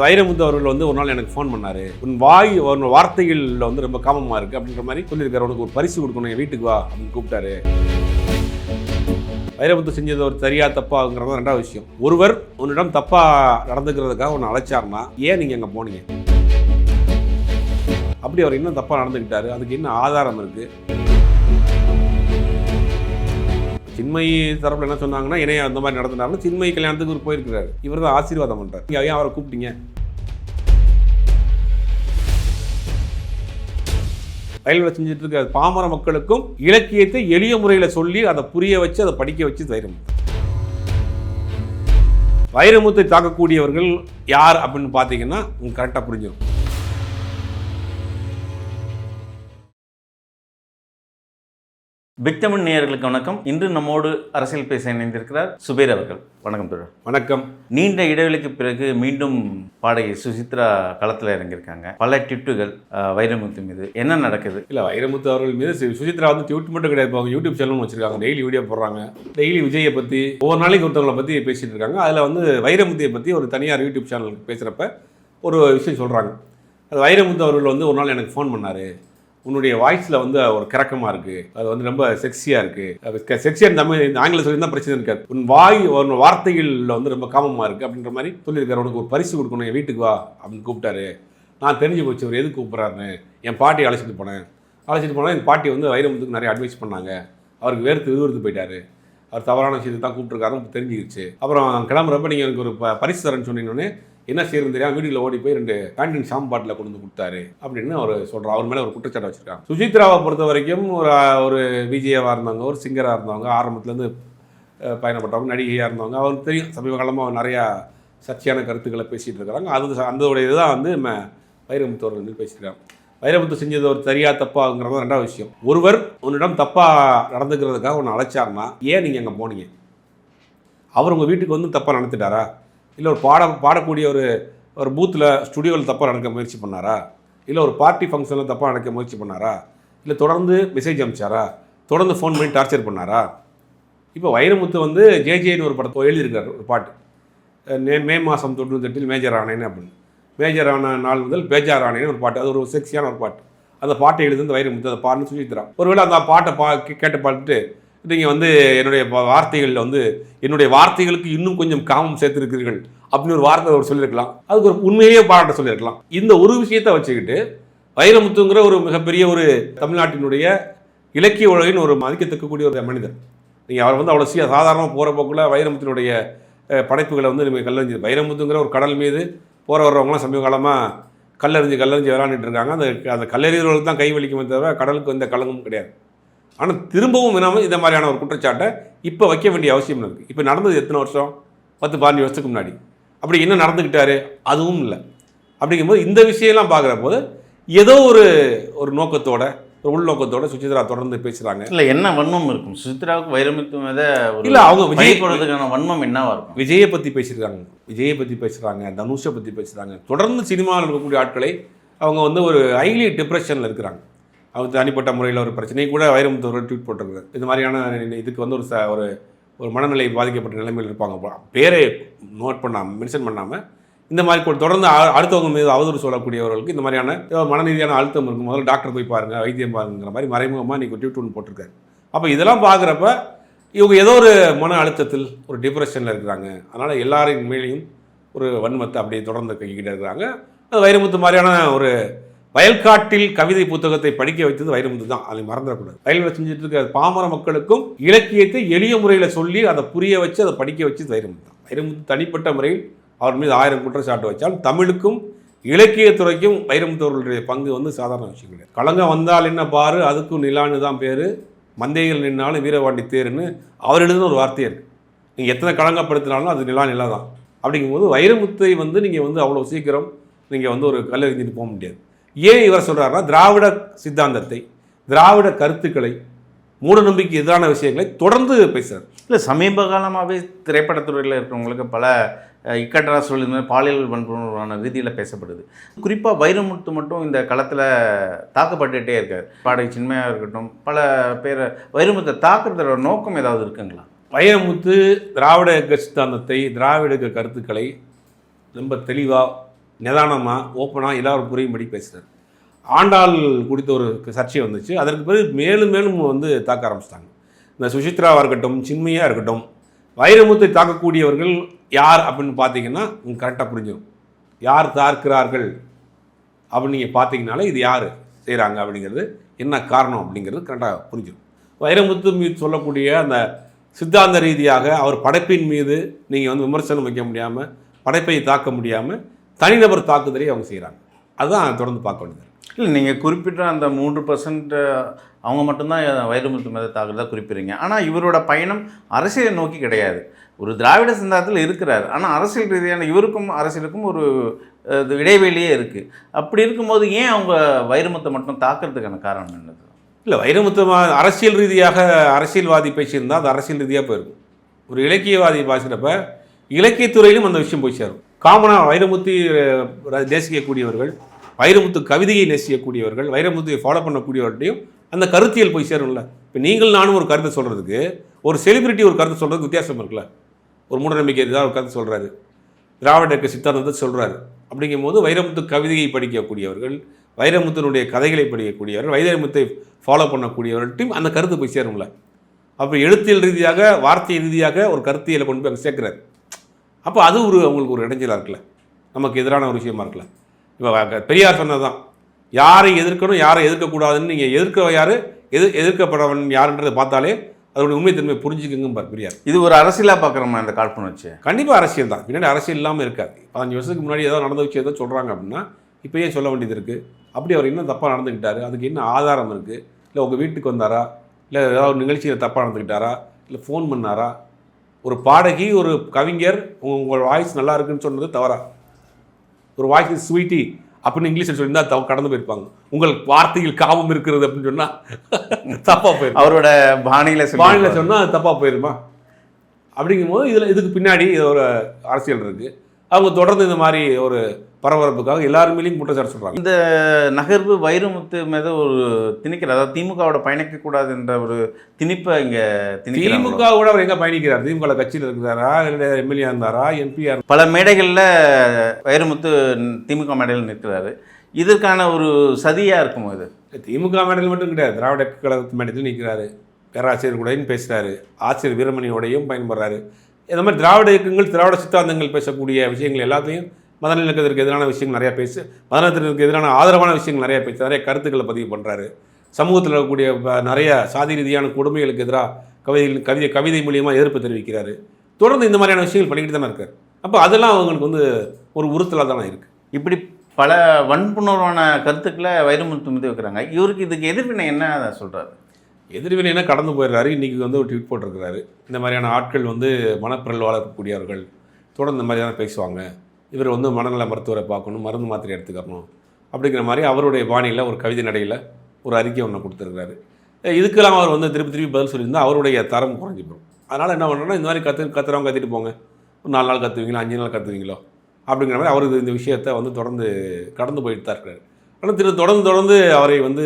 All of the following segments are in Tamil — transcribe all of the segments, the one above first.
வைரமுத்து அவர்கள் வந்து ஒரு நாள் எனக்கு ஃபோன் பண்ணாரு. உன் வாய் உன் வார்த்தைகள் வந்து ரொம்ப காமமா இருக்கு அப்படின்ற மாதிரி சொல்லியிருக்காரு. உனக்கு ஒரு பரிசு கொடுக்கணும் என் வீட்டுக்கு வா அப்படின்னு கூப்பிட்டாரு. வைரமுத்து செஞ்சது ஒரு சரியா தப்பாங்கிறது ரெண்டாவது விஷயம். ஒருவர் உன்னிடம் தப்பா நடந்துக்கிறதுக்காக உன்னை அழைச்சாருன்னா ஏன் நீங்க அங்க போனீங்க? அப்படி அவர் இன்னும் தப்பா நடந்துக்கிட்டாரு. அதுக்கு என்ன ஆதாரம் இருக்கு? சின்மயி தரப்புல என்ன சொன்னாங்கன்னா இணைய அந்த மாதிரி நடந்துட்டாருன்னு சின்மயி கல்யாணத்துக்கு ஒரு போயிருக்கிறாரு. இவர் தான் ஆசீர்வாதம் பண்றாரு. நீங்கள் ஏன் அவரை கூப்பிட்டீங்க? ரயில்வே செஞ்சுட்டு இருக்க பாமர மக்களுக்கும் இலக்கியத்தை எளிய முறையில் சொல்லி அதை புரிய வச்சு அதை படிக்க வச்சு வைரமுத்து வைரமுத்தை தாக்கக்கூடியவர்கள் யார் அப்படின்னு பார்த்தீங்கன்னா உங்களுக்கு கரெக்டாக புரிஞ்சிடும் பிக் தமிழ் நேயர்களுக்கு வணக்கம். இன்று நம்மோடு அரசியல் பேச இணைந்திருக்கிறார் சுபேர் அவர்கள். வணக்கம் தோழர். வணக்கம். நீண்ட இடைவெளிக்கு பிறகு மீண்டும் பாடகி சுசித்ரா களத்தில் இறங்கியிருக்காங்க. பல ட்விட்டுகள் வைரமுத்து மீது. என்ன நடக்குது? இல்லை வைரமுத்து அவர்கள் மீது சுசித்ரா வந்து ட்விட் மட்டும் கிடையாது. அவங்க யூடியூப் சேனலும் வச்சிருக்காங்க. டெய்லி வீடியோ போடுறாங்க. டெய்லி விஜயை பற்றி ஒவ்வொரு நாளைக்கு ஒருத்தவங்களை பற்றி பேசிட்டு இருக்காங்க. அதில் வந்து வைரமுத்தியை பற்றி ஒரு தனியார் யூடியூப் சேனலுக்கு பேசுகிறப்ப ஒரு விஷயம் சொல்கிறாங்க அது வைரமுத்து அவர்கள் வந்து ஒரு நாள் எனக்கு ஃபோன் பண்ணார். உன்னுடைய வாய்ஸில் வந்து ஒரு கிறக்கமாக இருக்குது அது வந்து ரொம்ப செக்ஸியாக இருக்குது செக்ஸியாக தமிழ் இந்த ஆங்கிலம் சொல்லி தான் பிரச்சனை இருக்காது. உன் வாய் உன் வார்த்தைகளில் வந்து ரொம்ப காமமாக இருக்குது அப்படின்ற மாதிரி சொல்லியிருக்காரு. உனக்கு ஒரு பரிசு கொடுக்கணும் என் வீட்டுக்கு வா அப்படின்னு கூப்பிட்டாரு. நான் தெரிஞ்சு போச்சு அவர் எதுக்கு கூப்பிட்றாருன்னு. என் பாட்டியை அழைச்சிட்டு போனேன். அழைச்சிட்டு போனால் என் பாட்டி வந்து வைரமுத்துக்கு நிறைய அட்வைஸ் பண்ணாங்க. அவருக்கு வேர்த்து விறுவிறுத்து போயிட்டாரு. அவர் தவறான விஷயத்தை தான் கூப்பிட்டுருக்காருன்னு தெரிஞ்சிருச்சு அப்புறம் கிளம்புறப்ப நீங்கள் எனக்கு ஒரு ப- பரிசு தரேன்னு சொன்னீங்கன்னே என்ன செய்யறது தெரியாம வீட்டுல ஓடி போய் ரெண்டு பேண்டின் ஷாம்பு பாட்டில் கொண்டு வந்து கொடுத்தாரு அப்படின்னு அவர் சொல்கிறார் அவர் மேலே ஒரு குற்றச்சாட்டு வச்சிருக்காங்க. சுஜித்ராவை பொறுத்த வரைக்கும் ஒரு ஒரு விஜயாவாக இருந்தவங்க ஒரு சிங்கராக இருந்தவங்க ஆரம்பத்துலேருந்து பயணப்பட்டவங்க நடிகையாக இருந்தவங்க அவருக்கு தெரியும். சமீப காலமாக அவர் நிறையா சர்ச்சையான கருத்துக்களை பேசிகிட்டு இருக்கிறாங்க அது அதோடைய இதுதான் வந்து நம்ம வைரமுத்து அவர்கள் வந்து பேசியிருக்காங்க வைரமுத்து செஞ்சது ஒரு சரியா தப்பாங்கிறது ரெண்டாவது விஷயம். ஒருவர் உன்னிடம் தப்பாக நடந்துக்கிறதுக்காக ஒன்று அழைச்சாருன்னா ஏன் நீங்கள் அங்கே போனீங்க? அவர் உங்கள் வீட்டுக்கு வந்து தப்பாக நடத்திட்டாரா இல்லை ஒரு பாட பாடக்கூடிய ஒரு ஒரு பூத்தில் ஸ்டுடியோவில் தப்பாக நடக்க முயற்சி பண்ணாரா? இல்லை ஒரு பார்ட்டி ஃபங்க்ஷனில் தப்பாக நடக்க முயற்சி பண்ணாரா? இல்லை தொடர்ந்து மெசேஜ் அனுப்பிச்சாரா தொடர்ந்து ஃபோன் பண்ணி டார்ச்சர் பண்ணாரா? இப்போ வைரமுத்து வந்து ஜேஜேன்னு ஒரு படத்தை எழுதியிருக்கார் ஒரு பாட்டு. மே மே மாதம் தொண்ணூத்தெட்டில் மேஜர் ஆனேன்னு அப்படின்னு. மேஜர் ஆன நாள் முதல் பேஜார் ஆனேன்னு ஒரு பாட்டு. அது ஒரு செக்ஸியான ஒரு பாட்டு. அந்த பாட்டை எழுதி வந்து வைரமுத்து அந்த பாட்டுன்னு சுஜித்ரா. ஒருவேளை அந்த பாட்டை பா கேட்டு பார்த்துட்டு நீங்கள் வந்து என்னுடைய வார்த்தைகளில் வந்து என்னுடைய வார்த்தைகளுக்கு இன்னும் கொஞ்சம் காமம் சேர்த்துருக்கிறீர்கள் அப்படின்னு ஒரு வார்த்தை அவர் சொல்லியிருக்கலாம். அதுக்கு ஒரு உண்மையிலேயே பாராட்ட சொல்லியிருக்கலாம். இந்த ஒரு விஷயத்தை வச்சுக்கிட்டு வைரமுத்துங்கிற ஒரு மிகப்பெரிய ஒரு தமிழ்நாட்டினுடைய இலக்கிய உலகின் ஒரு மதிக்கத்தக்கக்கூடிய ஒரு மனிதர். நீங்கள் அவர் வந்து அவ்வளோ சீ சாதாரணமாக போகிற போக்குள்ள வைரமுத்தினுடைய படைப்புகளை வந்து நீங்கள் கல்லறிஞ்சு வைரமுத்துங்கிற ஒரு கடல் மீது போகிற வர்றவங்களாம் சமீப காலமாக கல்லறிஞ்சு கல்லறிஞ்சு விளாண்டுட்டு இருக்காங்க. அந்த அந்த கல்லறிகிறவர்களுக்கு தான் கை வலிக்குமே தவிர கடலுக்கு எந்த கலங்கமும் கிடையாது. ஆனால் திரும்பவும் இனாமல் இந்த மாதிரியான ஒரு குற்றச்சாட்டை இப்போ வைக்க வேண்டிய அவசியம் இருக்குது இப்போ நடந்தது எத்தனை வருஷம்? பத்து பதினஞ்சு வருஷத்துக்கு முன்னாடி. அப்படி என்ன நடந்துக்கிட்டாரு அதுவும் இல்லை. அப்படிங்கும்போது இந்த விஷயம்லாம் பார்க்குற போது ஏதோ ஒரு ஒரு நோக்கத்தோட ஒரு உள்நோக்கத்தோட சுசித்ரா தொடர்ந்து பேசுகிறாங்க இல்லை என்ன வன்மம் இருக்கும்? சுசித்ராவுக்கு வைரமுத்து மீத இல்ல, அவங்க விஜய் போடுறதுக்கான வன்மம் என்னவா இருக்கும்? விஜயை பற்றி பேசியிருக்காங்க விஜயை பற்றி பேசுகிறாங்க தனுஷை பற்றி பேசுகிறாங்க தொடர்ந்து சினிமாவில் இருக்கக்கூடிய ஆட்களை அவங்க வந்து ஒரு ஹைலி டிப்ரெஷனில் இருக்கிறாங்க. அவங்க தனிப்பட்ட முறையில் ஒரு பிரச்சனை. கூட வைரமுத்து ஒரு ட்வீட் போட்டிருக்காரு. இது மாதிரியான இதுக்கு வந்து ஒரு ச ஒரு ஒரு மனநிலை பாதிக்கப்பட்ட நிலைமையில் இருப்பாங்க. பேரை நோட் பண்ணாமல் மென்ஷன் பண்ணாமல் இந்த மாதிரி தொடர்ந்து அ- அடுத்தவங்க மீது அவதூறு சொல்லக்கூடியவர்களுக்கு இந்த மாதிரியான மனநீதியான அழுத்தம் இருக்கும். முதல்ல டாக்டர் போய் பாருங்க வைத்தியம் பாருங்கிற மாதிரி மறைமுகமாக இன்றைக்கி ட்வீட் ஒன்று போட்டிருக்காரு. அப்போ இதெல்லாம் பார்க்குறப்ப இவங்க ஏதோ ஒரு மன அழுத்தத்தில் ஒரு டிப்ரெஷனில் இருக்கிறாங்க. அதனால் எல்லாரின் மேலேயும் ஒரு வன்மத்தை அப்படியே தொடர்ந்து கைக்கிட்டே இருக்கிறாங்க. அது வைரமுத்து மாதிரியான ஒரு வயல்காட்டில் கவிதை புத்தகத்தை படிக்க வைத்தது வைரமுத்து தான். அதை மறந்துடக்கூடாது. வயலில் செஞ்சுட்டு இருக்கிற பாமர மக்களுக்கும் இலக்கியத்தை எளிய முறையில் சொல்லி அதை புரிய வச்சு அதை படிக்க வச்சு வைரமுத்து தான். வைரமுத்து தனிப்பட்ட முறையில் அவர் மீது ஆயிரம் குற்றச்சாட்டு வச்சால் தமிழுக்கும் இலக்கியத்துறைக்கும் வைரமுத்து அவர்களுடைய பங்கு வந்து சாதாரண விஷயம் கிடையாது. கலங்கம் வந்தால் என்ன பாரு அதுக்கும் நிலான்னு தான் பேர் மந்தைகள் நின்னாலும் வீரவாண்டி தேருன்னு அவர் எழுதின ஒரு வார்த்தையே இருக்குது நீங்கள் எத்தனை கலங்கப்படுத்தினாலும் அது நிலா நிலா தான். அப்படிங்கும்போது வைரமுத்தை வந்து நீங்கள் வந்து அவ்வளோ சீக்கிரம் நீங்கள் வந்து ஒரு கல்லறிஞ்சிட்டு போக முடியாது. ஏன் இவர் சொல்கிறாருன்னா திராவிட சித்தாந்தத்தை திராவிட கருத்துக்களை மூடநம்பிக்கை எதிரான விஷயங்களை தொடர்ந்து பேசுகிறார் இல்லை சமீப காலமாகவே திரைப்படத்துறையில் இருக்கிறவங்களுக்கு பல அஹ், இக்கட்டா சொல்லியிருந்த பாலியல் வன்புணர்வான ரீதியில் பேசப்படுது. குறிப்பாக வைரமுத்து மட்டும் இந்த களத்தில் தாக்கப்பட்டுகிட்டே இருக்கார். பாடகை சின்மையாக இருக்கட்டும் பல பேரை வைரமுத்தை தாக்குறதோட நோக்கம் ஏதாவது இருக்குங்களா? வைரமுத்து திராவிட இயக்க சித்தாந்தத்தை திராவிட கருத்துக்களை ரொம்ப தெளிவாக நிதானமாக ஓப்பனாக எல்லோரும் புரியும்படி பேசுகிறார் ஆண்டாள் குறித்த ஒரு சர்ச்சை வந்துச்சு. அதற்கு பிறகு மேலும் மேலும் வந்து தாக்க ஆரம்பிச்சிட்டாங்க. இந்த சுசித்ராவாக இருக்கட்டும் சின்மையாக இருக்கட்டும் வைரமுத்தை தாக்கக்கூடியவர்கள் யார் அப்படின்னு பார்த்தீங்கன்னா உங்களுக்கு கரெக்டாக புரிஞ்சிடும் யார் தாக்குறார்கள் அப்படின்னு நீங்கள் பார்த்தீங்கனாலே இது யார் செய்கிறாங்க அப்படிங்கிறது என்ன காரணம் அப்படிங்கிறது கரெக்டாக புரிஞ்சிடும் வைரமுத்து மீது சொல்லக்கூடிய அந்த சித்தாந்த ரீதியாக அவர் படைப்பின் மீது நீங்கள் வந்து விமர்சனம் வைக்க முடியாமல் படைப்பை தாக்க முடியாமல் தனிநபர் தாக்குதலை அவங்க செய்கிறாங்க அதுதான் தொடர்ந்து பார்க்க வேண்டியது. இல்லை நீங்கள் குறிப்பிட்ட அந்த மூன்று பர்சன்ட் அவங்க மட்டும்தான் வைரமுத்து மீது தாக்குறதா குறிப்பிடுறீங்க. ஆனால் இவரோட பயணம் அரசியலை நோக்கி கிடையாது. ஒரு திராவிட சிந்தாந்தத்தில் இருக்கிறார். ஆனால் அரசியல் ரீதியான இவருக்கும் அரசியலுக்கும் ஒரு இடைவெளியே இருக்குது அப்படி இருக்கும்போது ஏன் அவங்க வைரமுத்தை மட்டும் தாக்குறதுக்கான காரணம் என்னது? இல்லை வைரமுத்து அரசியல் ரீதியாக அரசியல்வாதி பேசியிருந்தால் அது அரசியல் ரீதியாக போயிருக்கும். ஒரு இலக்கியவாதி பேசுகிறப்ப இலக்கியத்துறையிலும் அந்த விஷயம் போய் சேரும். காமனாக வைரமுத்து நேசிக்கக்கூடியவர்கள் வைரமுத்து கவிதையை நேசிக்கக்கூடியவர்கள் வைரமுத்துவை ஃபாலோ பண்ணக்கூடியவர்களையும் அந்த கருத்தியல் போய் சேரும்ல. இப்போ நீங்கள் நானும் ஒரு கருத்தை சொல்கிறதுக்கு ஒரு செலிபிரிட்டி ஒரு கருத்தை சொல்கிறதுக்கு வித்தியாசம் இருக்குல்ல. ஒரு மூடநம்பிக்கை தான் ஒரு கருத்து சொல்கிறாரு திராவிட இயக்க சித்தாந்தத்தை சொல்கிறாரு அப்படிங்கும்போது வைரமுத்து கவிதையை படிக்கக்கூடியவர்கள் வைரமுத்தினுடைய கதைகளை படிக்கக்கூடியவர்கள் வைரமுத்தை ஃபாலோ பண்ணக்கூடியவர்கள்ட்டையும் அந்த கருத்து போய் சேரும்ல. அப்போ எழுத்தியல் ரீதியாக வார்த்தை ரீதியாக ஒரு கருத்தியலை கொண்டு போய் அங்கே சேர்க்குறாரு. அப்போ அது ஒரு அவங்களுக்கு ஒரு இடைஞ்சலாக இருக்குல்ல. நமக்கு எதிரான ஒரு விஷயமா இருக்குல்ல. இப்போ பெரியார் சொன்னது தான் யாரை எதிர்க்கணும் யாரை எதிர்க்கக்கூடாதுன்னு நீங்கள் எதிர்க்க யார் எதிர் எதிர்க்கப்படவன் யாருன்றதை பார்த்தாலே அதோடைய உண்மைத்தன்மை புரிஞ்சுக்குங்க பார் பெரியார். இது ஒரு அரசியலாக பார்க்குறோமா இந்த காழ்ப்புணர்ச்சி? கண்டிப்பாக அரசியல் தான். பின்னாடி அரசியல் இல்லாமல் இருக்காது. பதினஞ்சு வருஷத்துக்கு முன்னாடி ஏதோ நடந்த விஷயம் ஏதோ சொல்கிறாங்க அப்படின்னா இப்போ ஏன் சொல்ல வேண்டியது இருக்குது அப்படி அவர் இன்னும் தப்பாக நடந்துக்கிட்டாரு அதுக்கு என்ன ஆதாரம் இருக்குது இல்லை உங்கள் வீட்டுக்கு வந்தாரா? இல்லை ஏதாவது ஒரு நிகழ்ச்சியில் தப்பாக நடந்துக்கிட்டாரா இல்லை ஃபோன் பண்ணாரா? ஒரு பாடகி ஒரு கவிஞர் உங்க- உங்கள் வாய்ஸ் நல்லா இருக்குன்னு சொன்னது தவறா? ஒரு வாய்ஸ் ஸ்வீட்டி அப்படின்னு இங்கிலீஷில் சொல்லியிருந்தா தவ கடந்து போயிருப்பாங்க. உங்கள் வார்த்தையில் காமம் இருக்கிறது அப்படின்னு சொன்னால் தப்பாக போயிருக்கும் அவரோட பாணியில் பாணியில சொன்னால் தப்பாக போயிருமா? அப்படிங்கும்போது இதில் இதுக்கு பின்னாடி இது ஒரு அரசியல் இருக்குது அவங்க தொடர்ந்து இந்த மாதிரி ஒரு பரபரப்புக்காக எல்லாரும் மேலேயும் குற்றச்சாட்டு சொல்கிறாங்க இந்த நகர்வு வைரமுத்து மீது ஒரு திணிக்கிற அதாவது திமுகவோட பயணிக்கக்கூடாது என்ற ஒரு திணிப்பை இங்கே திமுக கூட அவர் எங்கே பயணிக்கிறார்? திமுக கட்சியில் இருக்கிறாரா? இல்லை எம்எல்ஏ இருந்தாரா எம்பிஆர் பல மேடைகளில் வைரமுத்து திமுக மேடையில் நிற்கிறாரு. இதற்கான ஒரு சதியாக இருக்கும் இது? திமுக மேடையில் மட்டும் கிடையாது. திராவிட கழக மேடையில் நிற்கிறாரு. பேராசிரியர் கூடயும் பேசுகிறாரு ஆசிரியர் வீரமணியோடையும் பயன்படுறாரு. இந்த மாதிரி திராவிட இயக்கங்கள் திராவிட சித்தாந்தங்கள் பேசக்கூடிய விஷயங்கள் எல்லாத்தையும் மதநலத்திற்கு எதிரான விஷயங்கள் நிறையா பேசு மதநலத்திற்கு எதிரான ஆதரவான விஷயங்கள் நிறையா பேசு நிறைய கருத்துக்களை பதிவு பண்ணுறாரு சமூகத்தில் இருக்கக்கூடிய நிறைய சாதி ரீதியான கொடுமைகளுக்கு எதிராக கவிதை கவிதை கவிதை மூலியமாக எதிர்ப்பு தெரிவிக்கிறாரு. தொடர்ந்து இந்த மாதிரியான விஷயங்கள் பண்ணிக்கிட்டு தானே இருக்கார். அப்போ அதெல்லாம் அவங்களுக்கு வந்து ஒரு உறுத்தலாக தானே இருக்குது இப்படி பல வன்புணர்வான கருத்துக்களை வைரமுத்து மீது வைக்கிறாங்க. இவருக்கு இதுக்கு எதிர்வினை என்ன சொல்கிறாரு எதிர்வினைனா கடந்து போயிடுறாரு. இன்றைக்கி வந்து ஒரு ட்வீட் போட்டிருக்கிறாரு. இந்த மாதிரியான ஆட்கள் வந்து மனப்பிரல் இருக்கக்கூடியவர்கள் தொடர்ந்து இந்த மாதிரியான பேசுவாங்க. இவர் வந்து மனநல மருத்துவரை பார்க்கணும் மருந்து மாத்திரை எடுத்துக்கணும் அப்படிங்கிற மாதிரி அவருடைய பாணியில் ஒரு கவிதை நடையில் ஒரு அறிக்கை ஒன்று கொடுத்துருக்காரு இதுக்கெல்லாம் அவர் வந்து திருப்பி திருப்பி பதில் சொல்லியிருந்தா அவருடைய தரம் குறைஞ்சி போகும் அதனால் என்ன பண்ணுறோன்னா இந்த மாதிரி கற்று கத்துறவங்க கத்திட்டு போங்க. ஒரு நாலு நாள் கற்றுவீங்களோ அஞ்சு நாள் கற்றுவீங்களோ அப்படிங்கிற மாதிரி அவர் இந்த விஷயத்தை வந்து தொடர்ந்து கடந்து போயிட்டு தான் இருக்காரு ஆனால் திரு தொடர்ந்து தொடர்ந்து அவரை வந்து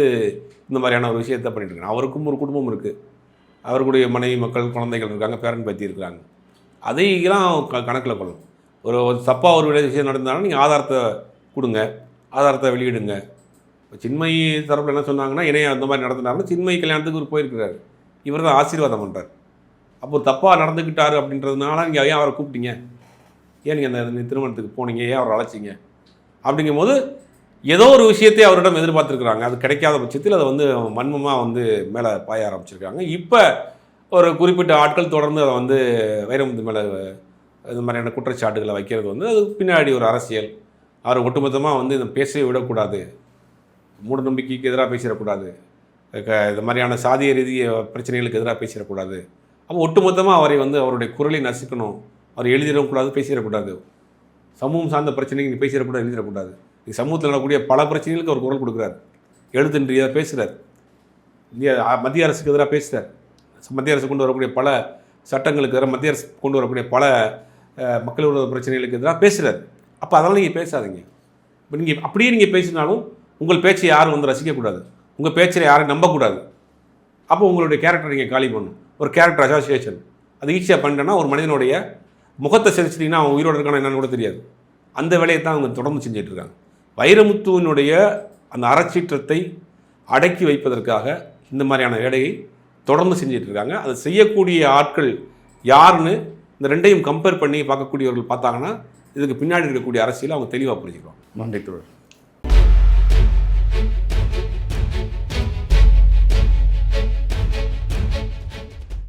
இந்த மாதிரியான ஒரு விஷயத்தை பண்ணிட்டு இருக்காங்க. அவருக்கும் ஒரு குடும்பம் இருக்குது அவருடைய மனைவி மக்கள் குழந்தைகள் இருக்காங்க பேரன் பற்றி இருக்கிறாங்க அதையெல்லாம் க கணக்கில் கொள்ளும் ஒரு ஒரு தப்பாக ஒரு விஷயம் நடந்தாலும் நீங்கள் ஆதாரத்தை கொடுங்க. ஆதாரத்தை வெளியிடுங்க. இப்போ சின்மயி தரப்பில் என்ன சொன்னாங்கன்னா இணையம் அந்த மாதிரி நடத்தினாருன்னா சின்மயி கல்யாணத்துக்கு ஒரு போயிருக்கிறாரு. இவர் தான் ஆசீர்வாதம் பண்ணுறார் அப்போ தப்பாக நடந்துக்கிட்டார் அப்படின்றதுனால நீங்கள் ஏன் அவரை கூப்பிட்டீங்க? ஏன் நீங்கள் அந்த திருமணத்துக்கு போனீங்க? ஏன் அவரை அழைச்சிங்க? அப்படிங்கும்போது ஏதோ ஒரு விஷயத்தை அவரிடம் எதிர்பார்த்துருக்குறாங்க. அது கிடைக்காத பட்சத்தில் அதை வந்து மன்மமாக வந்து மேலே பாய ஆரம்பிச்சிருக்காங்க. இப்போ ஒரு குறிப்பிட்ட ஆட்கள் தொடர்ந்து அதை வந்து வைரமுத்து மேலே இது மாதிரியான குற்றச்சாட்டுகளை வைக்கிறது வந்து அது பின்னாடி ஒரு அரசியல். அவர் ஒட்டுமொத்தமாக வந்து இதை பேசவே விடக்கூடாது. மூட நம்பிக்கைக்கு எதிராக பேசிடக்கூடாது. க- இது மாதிரியான சாதிய ரீதிய பிரச்சனைகளுக்கு எதிராக பேசிடக்கூடாது. அப்போ ஒட்டுமொத்தமாக அவரை வந்து அவருடைய குரலை நசுக்கணும். அவர் எழுதிடக்கூடாது பேசிடக்கூடாது. சமூகம் சார்ந்த பிரச்சனைக்கு நீ பேசிடக்கூடாது எழுதிடக்கூடாது. சமூகத்தில் நடக்கக்கூடிய பல பிரச்சனைகளுக்கு அவர் குரல் கொடுக்குறாரு. எழுத்துன்ற பேசுகிறார் இந்திய மத்திய அரசுக்கு எதிராக பேசுகிறார் மத்திய அரசு கொண்டு வரக்கூடிய பல சட்டங்களுக்கு எதிராக மத்திய அரசு கொண்டு வரக்கூடிய பல மக்கள் விரோத பிரச்சனைகளுக்கு எதிராக பேசுகிறார் அப்போ அதெல்லாம் நீங்கள் பேசாதீங்க. இப்போ நீங்கள் அப்படியே நீங்கள் பேசினாலும் உங்கள் பேச்சை யாரும் வந்து ரசிக்கக்கூடாது உங்கள் பேச்சில் யாரையும் நம்பக்கூடாது அப்போ உங்களுடைய கேரக்டர் நீங்கள் காலி பண்ணணும் ஒரு கேரக்டர் அசோசியேஷன் அது ஈஸியாக பண்ணிட்டேன்னா ஒரு மனிதனுடைய முகத்தை செதுச்சிட்டிங்கன்னா அவன் உயிரோடு இருக்கானா என்னன்னு கூட தெரியாது. அந்த வேலையை தான் அவங்க தொடர்ந்து செஞ்சிட்ருக்காங்க வைரமுத்துவனுடைய அந்த அறச்சீற்றத்தை அடக்கி வைப்பதற்காக இந்த மாதிரியான வேலையை தொடர்ந்து செஞ்சிட்டு இருக்காங்க. அதை செய்யக்கூடிய ஆட்கள் யாருன்னு இந்த ரெண்டையும் கம்பேர் பண்ணி பார்க்கக்கூடியவர்கள் பார்த்தாங்கன்னா இதுக்கு பின்னாடி இருக்கக்கூடிய அரசியல் அவங்க தெளிவாக புரிஞ்சுக்கலாம் நன்றி தோழர்.